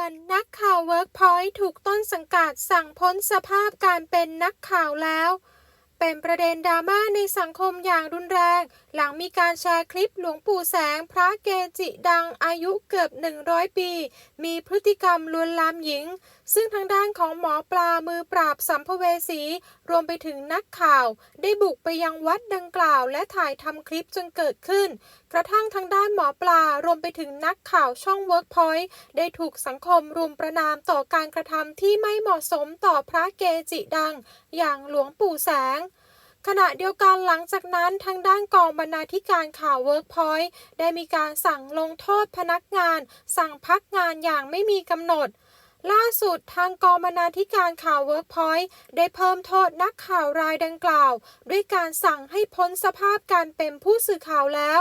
วนนักข่าวเวิร์กพอยต์ถูกต้นสังกัดสั่งพ้นสภาพการเป็นนักข่าวแล้ว เป็นประเด็นดราม่าในสังคมอย่างรุนแรง หลังมีการแชร์คลิปหลวงปู่แสง พระเกจิดังอายุเกือบ 100 ปี มีพฤติกรรมลวนลามหญิง ซึ่งทางด้านของหมอปลามือปราบสัมภเวสี รวมไปถึงนักข่าว ได้บุกไปยังวัดดังกล่าว และถ่ายทำคลิปจนเกิดขึ้น กระทั่งทางด้านหมอปลารวมไปถึงนักข่าวช่อง Workpoint ได้ถูกสังคมรุมประนามต่อการกระทำที่ไม่เหมาะสมต่อพระเกจิดัง อย่างหลวงปู่แสง ขณะเดียวกันหลังจากนั้นทางด้านกองบรรณาธิการข่าวเวิร์กพอยต์ได้มีการสั่งลงโทษพนักงาน สั่งพักงานอย่างไม่มีกำหนด ล่าสุดทางกองบรรณาธิการข่าวเวิร์กพอยต์ได้เพิ่มโทษนักข่าวรายดังกล่าว ด้วยการสั่งให้พ้นสภาพการเป็นผู้สื่อข่าวแล้ว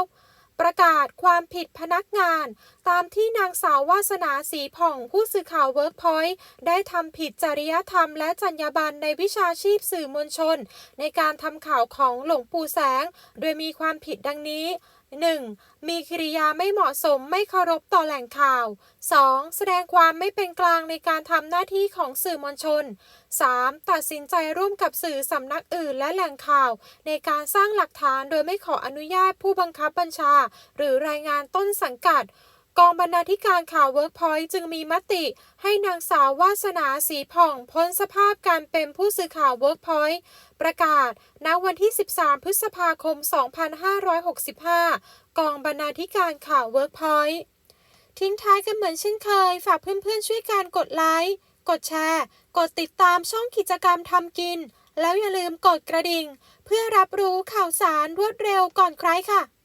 ประกาศความผิดพนักงาน ตามที่นางสาววาสนาสีผ่องผู้สื่อข่าวเวิร์กพอยต์ได้ทำผิดจริยธรรมและจรรยาบรรณในวิชาชีพสื่อมวลชน ในการทำข่าวของหลวงปู่แสง โดยมีความผิดดังนี้ 1. มีกิริยาไม่เหมาะสมไม่เคารพต่อแหล่งข่าว 2. แสดงความไม่เป็นกลางในการทำหน้าที่ของสื่อมวลชน 3. ตัดสินใจร่วมกับสื่อสำนักอื่นและแหล่งข่าว ในการสร้างหลักฐานโดยไม่ขออนุญาตผู้บังคับบัญชา หรือรายงานต้นสังกัด กองบรรณาธิการข่าว Workpoint จึงมีมติ ให้นางสาววาสนาสีผ่องพ้นสภาพการเป็นผู้สื่อข่าว Workpoint ประกาศณวันที่ 13 พฤษภาคม 2565 กองบรรณาธิการข่าว Workpoint ทิ้งท้ายกันเหมือนเช่นเคย ฝากเพื่อนๆช่วยการกดไลค์ กดแชร์ กดติดตามช่องกิจกรรมทำกิน แล้วอย่าลืมกดกระดิ่ง เพื่อรับรู้ข่าวสารรวดเร็วก่อนใครค่ะ